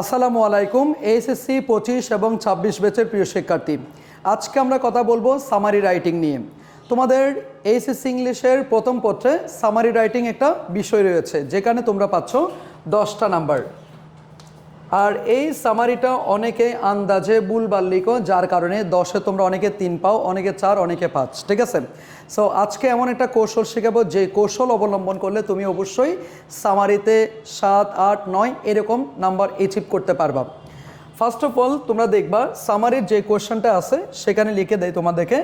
আসসালামু আলাইকুম এইচএসসি পঁচিশ এবং ছাব্বিশ বেচের প্রিয় শিক্ষার্থী। আজকে আমরা কথা বলব সামারি রাইটিং নিয়ে। তোমাদের এইচএসসি ইংলিশের প্রথম পত্রে সামারি রাইটিং একটা বিষয় রয়েছে, যেখানে তোমরা পাচ্ছ দশটা নাম্বার আর এই সামারিটা অনেকে আন্দাজে ভুলবার লিখো, যার কারণে দশে তোমরা অনেকে তিন পাও, অনেকে চার, অনেকে পাঁচ, ঠিক আছে? সো আজকে এমন একটা কৌশল শেখাবো, যে কৌশল অবলম্বন করলে তুমি অবশ্যই সামারিতে সাত, আট, নয় এরকম নাম্বার অ্যাচিভ করতে পারবা। ফার্স্ট অফ অল তোমরা দেখবা সামারির যে কোয়েশ্চেনটা আছে, সেখানে লিখে দেয় তোমাদেরকে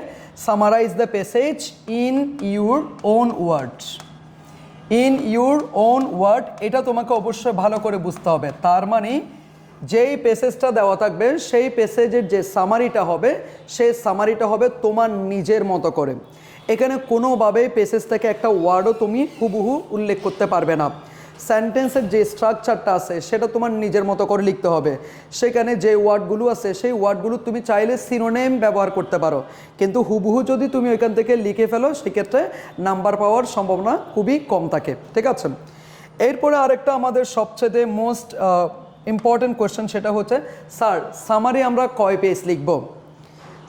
summarise the passage in your own words in your own word, এটা তোমাকে অবশ্যই ভালো করে বুঝতে হবে। তার মানে যেই পেসেজটা দেওয়া থাকবে, সেই পেসেজের যে সামারিটা হবে, সেই সামারিটা হবে তোমার নিজের মতো করে। এখানে কোনোভাবেই পেসেজ থেকে একটা ওয়ার্ডও তুমি হুবহু উল্লেখ করতে পারবে না। সেন্টেন্সের যে স্ট্রাকচারটা আছে, সেটা তোমার নিজের মতো করে লিখতে হবে। সেখানে যে ওয়ার্ডগুলো আছে, সেই ওয়ার্ডগুলো তুমি চাইলে সিনোনেম ব্যবহার করতে পারো। কিন্তু হুবহু যদি তুমি ওইখান থেকে লিখে ফেলো, সেক্ষেত্রে নাম্বার পাওয়ার সম্ভাবনা খুবই কম থাকে। ঠিক আছে? এরপরে আরেকটা আমাদের সবচেয়ে মোস্ট ইম্পর্টেন্ট কোয়েশ্চেন সেটা হচ্ছে, স্যার সামারি আমরা কয় পেজ লিখব?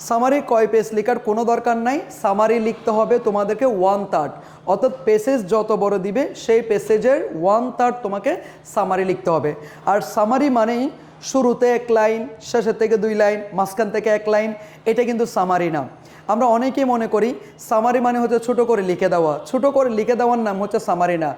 সামারি কয় পেজ লেখার কোনো দরকার নাই। সামারি লিখতে হবে তোমাদেরকে ওয়ান থার্ড অর্থাৎ পেসেজ যত বড় দিবে, সেই পেসেজের ওয়ান থার্ড তোমাকে সামারি লিখতে হবে। আর সামারি মানেই শুরুতে এক লাইন, শেষের থেকে দুই লাইন, মাঝখান থেকে এক লাইন, এটা কিন্তু সামারি না আমরা অনেকেই মনে করি সামারি মানে হচ্ছে ছোট করে লিখে দেওয়া। ছোট করে লিখে দেওয়ার নাম হচ্ছে সামারি না।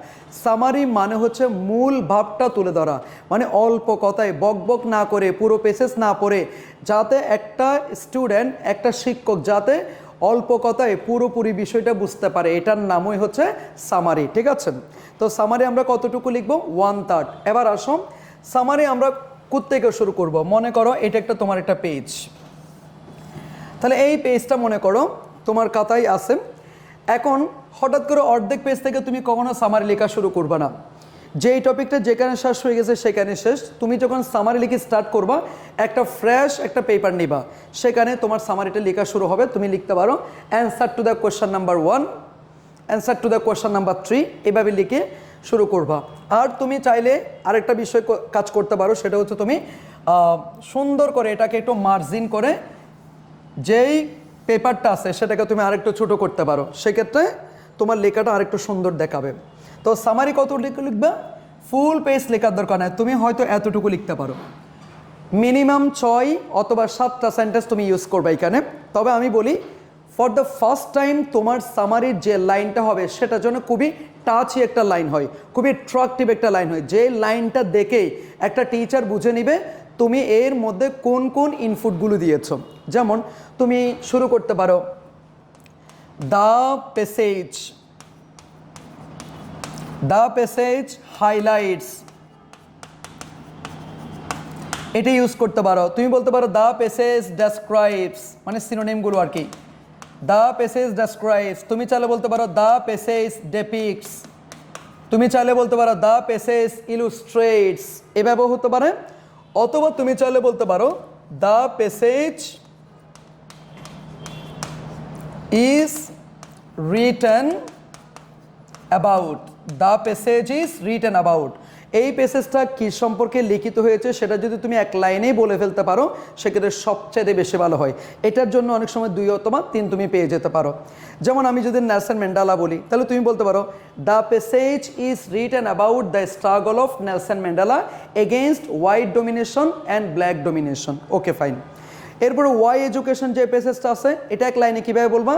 সামারি মানে হচ্ছে মূল ভাবটা তুলে ধরা। মানে অল্প কথায় বক বক না করে, পুরো পেসেজ না পড়ে, যাতে একটা স্টুডেন্ট একটা শিক্ষক যাতে অল্প কথায় পুরোপুরি বিষয়টা বুঝতে পারে। এটার নামই হচ্ছে সামারি ঠিক আছে? তো সামারি আমরা কতটুকু লিখব? ওয়ান থার্ড এবার আসো সামারি আমরা কোত্থেকে শুরু করব। মনে করো এটা একটা তোমার একটা পেজ তাহলে এই পেজটা মনে করো তোমার খাতায় আছে। এখন হঠাৎ করে অর্ধেক পেজ থেকে তুমি কখনো সামারি লেখা শুরু করবে না। যেই টপিকটা যেখানে শেষ হয়ে গেছে সেখানে শেষ। তুমি যখন সামারি লিখে স্টার্ট করবা, একটা ফ্রেশ একটা পেপার নিবা। সেখানে তোমার সামারিটা লেখা শুরু হবে, তুমি লিখতে পারো answer to the question number one answer to the question number three এভাবে লিখে শুরু করবা। আর তুমি চাইলে আরেকটা বিষয় কাজ করতে পারো, সেটা হচ্ছে তুমি সুন্দর করে এটাকে একটু মার্জিন করে যেই পেপারটা আছে সেটাকে তুমি আরেকটু ছোট করতে পারো। সেক্ষেত্রে তোমার লেখাটা আরেকটু সুন্দর দেখাবে। তো সামারি কত লিখে লিখবে? ফুল পেজ লেখার দরকার নাই, তুমি হয়তো এতটুকু লিখতে পারো। মিনিমাম ছয় অথবা সাতটা সেন্টেন্স তুমি ইউজ করবে এখানে। তবে আমি বলি ফর দ্য ফার্স্ট টাইম তোমার সামারির যে লাইনটা হবে সেটা যেন খুবই টাচই একটা লাইন হয়, খুবই অ্যাট্রাকটিভ একটা লাইন হয়। যে লাইনটা দেখেই একটা টিচার বুঝে নিবে তুমি এর মধ্যে কোন কোন ইনপুটগুলো দিয়েছ। যেমন, তুমি শুরু করতে পারো the passage the passage highlights এটা ইউজ করতে পারো। তুমি বলতে পারো দ্য পেসেজ ডেসক্রাইবস মানে সিনোনিমগুলো আর কি। দ্য পেসেজ ডেসক্রাইবস তুমি চাইলে বলতে পারো দ্য পেসেজ ডেপিক্স তুমি চাইলে বলতে পারো দ্য পেসেজ ইলুস্ট্রেটস। এভাবেও হতে পারে। অথবা তুমি চাইলে বলতে পারো the passage is return about. The passage is written about. এই পেসেজটা কী সম্পর্কে লিখিত হয়েছে সেটা যদি তুমি এক লাইনেই বলে ফেলতে পারো, সেক্ষেত্রে সবচেয়ে বেশি ভালো হয়। এটার জন্য অনেক সময় দুই অথবা তিন তুমি পেয়ে যেতে পারো। যেমন আমি যদি নেলসন ম্যান্ডালা বলি, তাহলে তুমি বলতে পারো the passage is written about the struggle of Nelson Mandela against white domination and black domination okay fine এরপরে ওয়াই এডুকেশন যে পেসেজটা আছে, এটা এক লাইনে কীভাবে বলবা?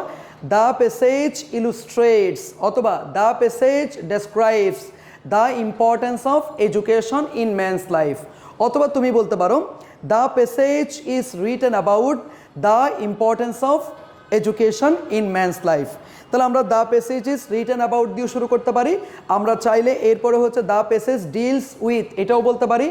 দ্য পেসেজ ইলুস্ট্রেটস অথবা the passage describes the importance of education in man's life অথবা তুমি বলতে পারো the passage is written about the importance of education in man's life তাহলে আমরা the passage is written about দিয়ে শুরু করতে পারি। আমরা চাইলে এরপরে হচ্ছে দ্য পেসেজ ডিলস উইথ এটাও বলতে পারি।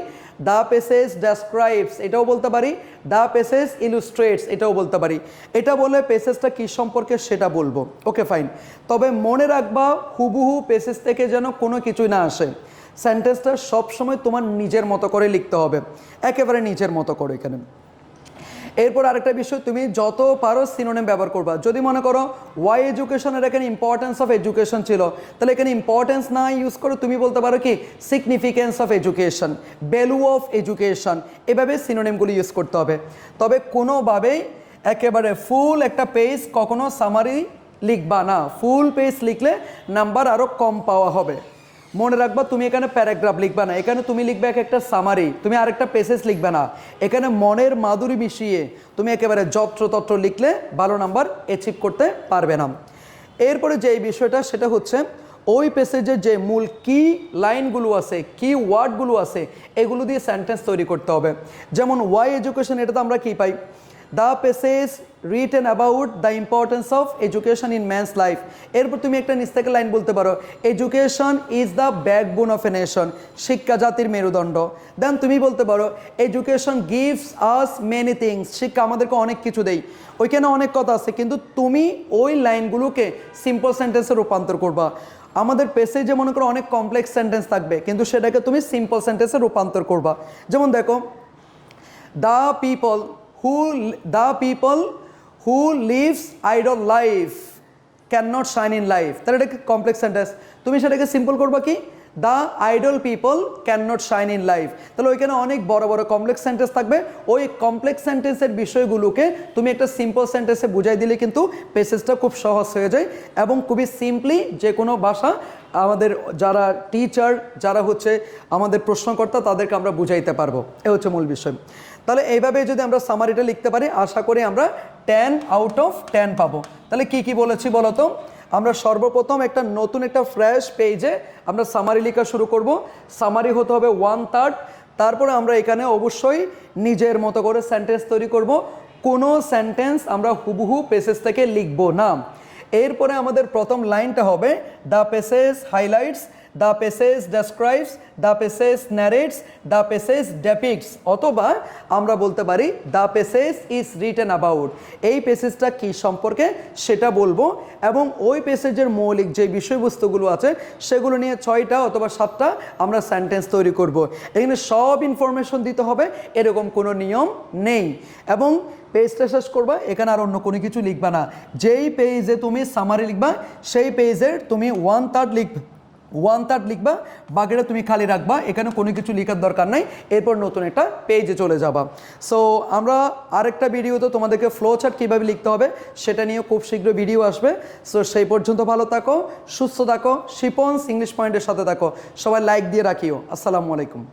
দ্য পেসেজ ডেসক্রাইবস এটাও বলতে পারি। দ্য পেসেজ ইলুস্ট্রেটস এটাও বলতে পারি। এটা বলে পেসেজটা কী সম্পর্কে সেটা বলব। ওকে ফাইন তবে মনে রাখবা, হুবুহু পেসেজ থেকে যেন কোনো কিছুই না আসে। সেন্টেন্সটা সবসময় তোমার নিজের মতো করে লিখতে হবে। একেবারে নিজের মতো করে এখানে। এরপর আরেকটা বিষয়, তুমি যত পারো সিনোনেম ব্যবহার করবা। যদি মনে করো ওয়াই এডুকেশনের এখানে ইম্পর্টেন্স অফ এডুকেশন ছিল, তাহলে এখানে ইম্পর্টেন্স না ইউজ করে তুমি বলতে পারো কি significance of education value of education এভাবে সিনোনেমগুলো ইউজ করতে হবে। তবে কোনোভাবেই একেবারে ফুল একটা পেজ কখনো সামারি লিখবা না। ফুল পেজ লিখলে নাম্বার আরও কম পাওয়া হবে। মনে রাখবা, তুমি এখানে প্যারাগ্রাফ লিখবা না। এখানে তুমি লিখবে এক একটা সামারি তুমি আরেকটা পেসেস লিখবে না। এখানে মনের মাধুরী মিশিয়ে তুমি একেবারে যত্রতত্র লিখলে ভালো নাম্বার অ্যাচিভ করতে পারবে না। এরপরে যে বিষয়টা, সেটা হচ্ছে ওই পেসেজের যে মূল কি লাইনগুলো আছে কি ওয়ার্ডগুলো আছে, এগুলো দিয়ে সেন্টেন্স তৈরি করতে হবে। যেমন ওয়াই এডুকেশন এটাতে আমরা কী পাই? The passage written about the importance of education in man's life এরপর তুমি একটা নিচ থেকে লাইন বলতে পারো education is the backbone of a nation শিক্ষা জাতির মেরুদণ্ড। দেন তুমি বলতে পারো education gives us many things শিক্ষা আমাদেরকে অনেক কিছু দেয়। ওইখানে অনেক কথা আছে, কিন্তু তুমি ওই লাইনগুলোকে সিম্পল সেন্টেন্সে রূপান্তর করবা। আমাদের পেসেজে মনে করো অনেক কমপ্লেক্স সেন্টেন্স থাকবে, কিন্তু সেটাকে তুমি সিম্পল সেন্টেন্সে রূপান্তর করবা। যেমন দেখো the people who the people who lives idle life can not shine in life তাহলে এটা কমপ্লেক্স সেন্টেন্স তুমি সেটাকে সিম্পল করবা কি? The idle people can not shine in life তাহলে ওইখানে অনেক বড় বড় কমপ্লেক্স সেন্টেন্স থাকবে। ওই কমপ্লেক্স সেন্টেন্সের বিষয়গুলোকে তুমি একটা সিম্পল সেন্টেন্সে বুঝাই দিলে কিন্তু পেসেজটা খুব সহজ হয়ে যায় এবং খুবই সিম্পলি যে কোনো ভাষা আমাদের যারা টিচার যারা হচ্ছে আমাদের প্রশ্নকর্তা, তাদেরকে আমরা বুঝাইতে পারব। এ হচ্ছে মূল বিষয়। তাহলে এইভাবে যদি আমরা সামারিটা লিখতে পারি, আশা করি আমরা টেন আউট অফ টেন পাবো। তাহলে কি কি বলেছি বলতো? আমরা সর্বপ্রথম একটা নতুন একটা ফ্রেশ পেজে আমরা সামারি লেখা শুরু করব। সামারি হতে হবে ওয়ান থার্ড তারপরে আমরা এখানে অবশ্যই নিজের মতো করে সেন্টেন্স তৈরি করব। কোনো সেন্টেন্স আমরা হুবহু পেসেস থেকে লিখব না। এরপরে আমাদের প্রথম লাইনটা হবে the passage highlights the passage describes the passage narrates the passage depicts অথবা আমরা বলতে পারি the passage is written about এই পেসেজটা কি সম্পর্কে সেটা বলব এবং ওই পেসেজের মৌলিক যে বিষয়বস্তুগুলো আছে, সেগুলো নিয়ে ছয়টা অথবা সাতটা আমরা সেন্টেন্স তৈরি করব। এখানে সব ইনফরমেশন দিতে হবে, এরকম কোনো নিয়ম নেই। এবং পেজটা শেষ করবা, এখানে আর অন্য কোনো কিছু লিখবা না। যেই পেজে তুমি সামারি লিখবা, সেই পেজের তুমি ওয়ান থার্ড লিখবে। ওয়ান থার্ড লিখবা, বাকিটা তুমি খালি রাখবা, এখানে কোনো কিছু লেখার দরকার নাই, এরপর নতুন একটা পেজে চলে যাবা। সো আমরা আরেকটা ভিডিওতে তোমাদেরকে ফ্লো চার্ট কীভাবে লিখতে হবে, সেটা নিয়ে খুব শীঘ্র ভিডিও আসবে। সো সেই পর্যন্ত ভালো থাকো, সুস্থ থাকো, শিপন্স ইংলিশ পয়েন্টের সাথে থাকো। সবাই লাইক দিয়ে রাখিও। আসসালামু আলাইকুম।